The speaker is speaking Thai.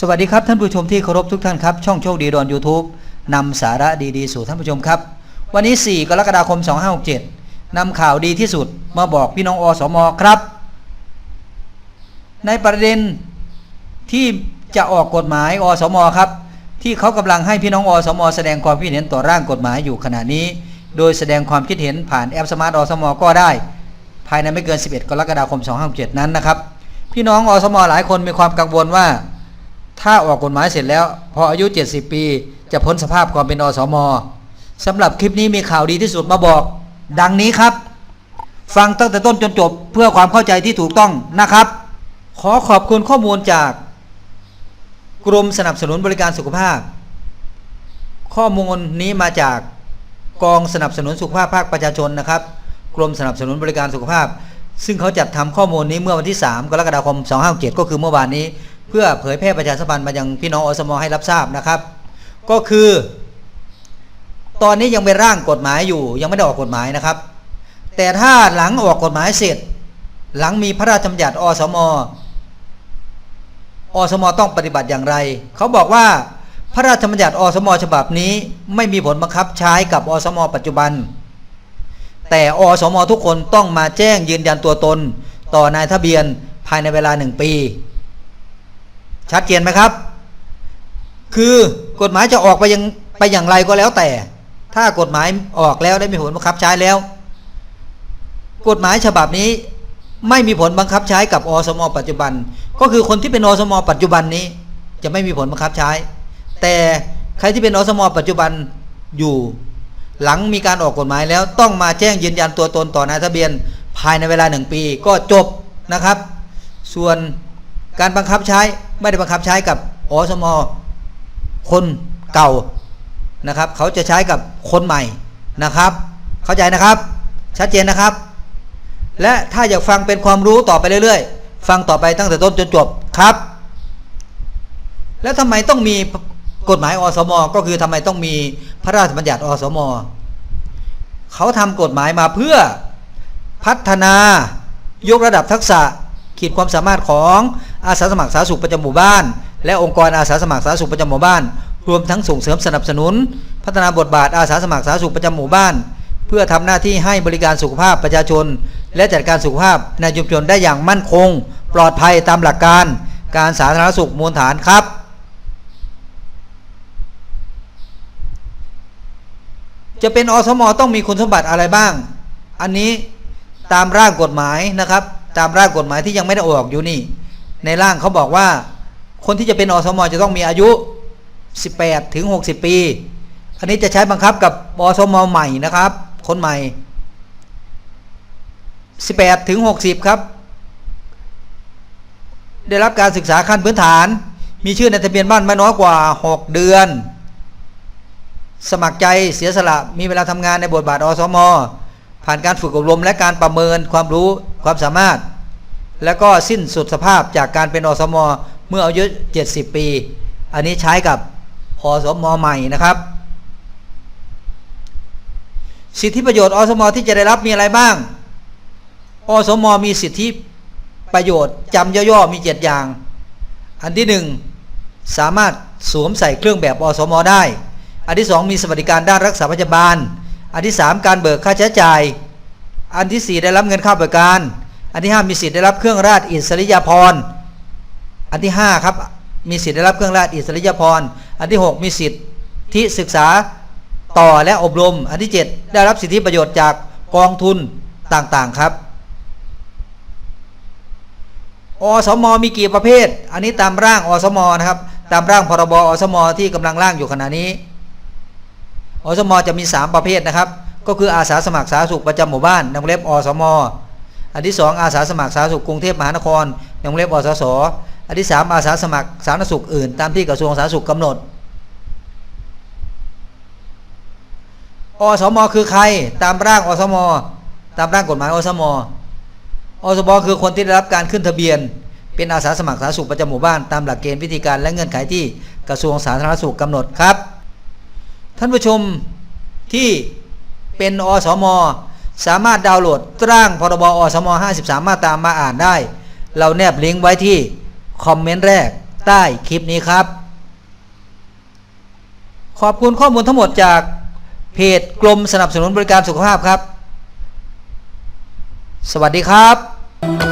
สวัสดีครับท่านผู้ชมที่เคารพทุกท่านครับ ช่องโชคดีดอน YouTube นำสาระดีๆ สู่ท่านผู้ชมครับ วันนี้ 4 กรกฎาคม 2567นำข่าวดีที่สุดมาบอกพี่น้องอสมครับ ในประเด็นที่จะออกกฎหมายอสมครับ ที่เขากำลังให้พี่น้องอสมแสดงความคิดเห็นต่อร่างกฎหมายอยู่ขณะนี้ โดยแสดงความคิดเห็นผ่านแอปสมาร์ทอสมก็ได้ ภายในไม่เกิน 11 กรกฎาคม 2567นั้นนะครับ พี่น้องอสมหลายคนมีความกังวลว่า ถ้าออกกฎหมายเสร็จแล้ว พออายุ 70 ปี จะพ้นสภาพความเป็นอสมสำหรับคลิปนี้มีข่าวดีที่สุดมาบอก ดังนี้ครับ ฟังตั้งแต่ต้นจนจบเพื่อความเข้าใจที่ถูกต้องนะครับ ขอขอบคุณข้อมูลจากกรมสนับสนุนบริการสุขภาพ ข้อมูลนี้มาจากกองสนับสนุนสุขภาพภาคประชาชนนะครับ กรมสนับสนุนบริการสุขภาพ ซึ่งเขาจัดทำข้อมูลนี้เมื่อวันที่ 3 กรกฎาคม 2567ก็คือเมื่อวานนี้ เพื่อเผยแพร่ประชาสัมพันธ์มายังพี่น้องอสมให้รับทราบนะครับ ก็คือ ตอนนี้ยังเป็นร่างกฎหมายอยู่ ยังไม่ได้ออกกฎหมายนะครับ แต่ถ้าหลังออกกฎหมายเสร็จ หลังมีพระราชบัญญัติอสมอสมต้องปฏิบัติอย่างไร เขาบอกว่าพระราชบัญญัติอสมฉบับนี้ ไม่มีผลบังคับใช้กับอสมปัจจุบัน แต่อสมทุกคนต้องมาแจ้งยืนยันตัวตน ต่อนายทะเบียนภายในเวลาหนึ่งปี ชัดเจนไหมครับ คือกฎหมายจะออกไปยังไปอย่างไรก็แล้วแต่ ถ้ากฎหมายออกแล้วได้มีผลบังคับใช้แล้ว กฎหมายฉบับนี้ไม่มีผลบังคับใช้กับอสม ปัจจุบัน ก็คือคนที่เป็นอสม ปัจจุบันนี้ จะไม่มีผลบังคับใช้ แต่ใครที่เป็นอสม ปัจจุบันอยู่หลังมีการออกกฎหมายแล้วต้องมาแจ้งยืนยันตัวตนต่อนายทะเบียน ภายในเวลาหนึ่งปีก็จบนะครับ ส่วน การบังคับใช้ไม่ได้บังคับใช้กับอสมคนเก่านะครับ เขาจะใช้กับคนใหม่นะครับ เข้าใจนะครับ ชัดเจนนะครับ และถ้าอยากฟังเป็นความรู้ต่อไปเรื่อยๆ ฟังต่อไปตั้งแต่ต้นจนจบครับ แล้วทำไมต้องมีกฎหมายอสมก็คือทำไมต้องมีพระราชบัญญัติอสมเขาทำกฎหมายมาเพื่อพัฒนายกระดับทักษะขีดความสามารถของ อาสาสมัครสาธารณสุขประจำหมู่บ้าน และองค์กรอาสาสมัครสาธารณสุขประจำหมู่บ้าน รวมทั้งส่งเสริมสนับสนุน พัฒนาบทบาทอาสาสมัครสาธารณสุขประจำหมู่บ้าน เพื่อทำหน้าที่ให้บริการสุขภาพประชาชน และจัดการสุขภาพในชุมชนได้อย่างมั่นคง ปลอดภัยตามหลักการ การสาธารณสุขมูลฐานครับจะเป็นอสมต้องมีคุณสมบัติอะไรบ้าง อันนี้ตามร่างกฎหมายนะครับ ตามร่างกฎหมายที่ยังไม่ได้ออกอยู่นี่ ในร่างเขาบอกว่า คนที่จะเป็นอสมจะต้องมีอายุ 18 ถึง 60 ปี อันนี้จะใช้บังคับกับอสมใหม่นะครับ คนใหม่ 18 ถึง 60 ครับ ได้รับการศึกษาขั้นพื้นฐาน มีชื่อในทะเบียนบ้านไม่น้อยกว่า 6 เดือน สมัครใจเสียสละมีเวลาทำงานในบทบาทอสมผ่านการฝึกอบรมและการประเมินความรู้ความสามารถ แล้วก็สิ้นสุดสภาพจากการเป็นอสมเมื่ออายุ 70 ปี อันนี้ใช้กับอสมใหม่นะครับ สิทธิประโยชน์อสมที่จะได้รับมีอะไรบ้าง อสมมีสิทธิประโยชน์จำย่อๆมี 7 อย่าง อันที่ 1 สามารถสวมใส่เครื่องแบบอสมได้ อันที่ 2 มีสวัสดิการด้านรักษาพยาบาล อันที่ 3 การเบิกค่าใช้จ่าย อันที่ 4 ได้รับเงินค่าบริการ อันที่ 5 มีสิทธิ์ได้รับเครื่องราชอิสริยาภรณ์อันที่5ครับมีสิทธิ์ได้รับเครื่องราชอิสริยาภรณ์อันที่ 6 มีสิทธิ์ที่ศึกษาต่อและอบรม อันที่ 7 ได้รับสิทธิประโยชน์จากกองทุนต่างๆครับอสมมีกี่ประเภท อันนี้ตามร่างอสมนะครับ ตามร่างพรบอสมที่กำลังร่างอยู่ขณะนี้ อสมจะมี 3 ประเภทนะครับ ก็คืออาสาสมัครสาธารณสุขประจำหมู่บ้านนวงเล็บอสม อันที่ 2 อาสาสมัครสาธารณสุขกรุงเทพมหานครในวงเล็บอสสอันที่ 3 อาสาสมัครสาธารณสุขอื่น ตามที่กระทรวงสาธารณสุขกำหนด อสมคือใครตามร่างอสม ตามร่างกฎหมายอสม อสมคือคนที่ได้รับการขึ้นทะเบียน เป็นอาสาสมัครสาธารณสุขประจำหมู่บ้านตามหลักเกณฑ์วิธีการและเงื่อนไขที่กระทรวงสาธารณสุขกำหนดครับ ท่านผู้ชมที่เป็นอสม สามารถดาวน์โหลดร่างพรบอสม 53 มาตรามาอ่านได้ เราแนบลิงก์ไว้ที่คอมเมนต์แรกใต้คลิปนี้ครับ ขอบคุณข้อมูลทั้งหมดจากเพจกรมสนับสนุนบริการสุขภาพครับ สวัสดีครับ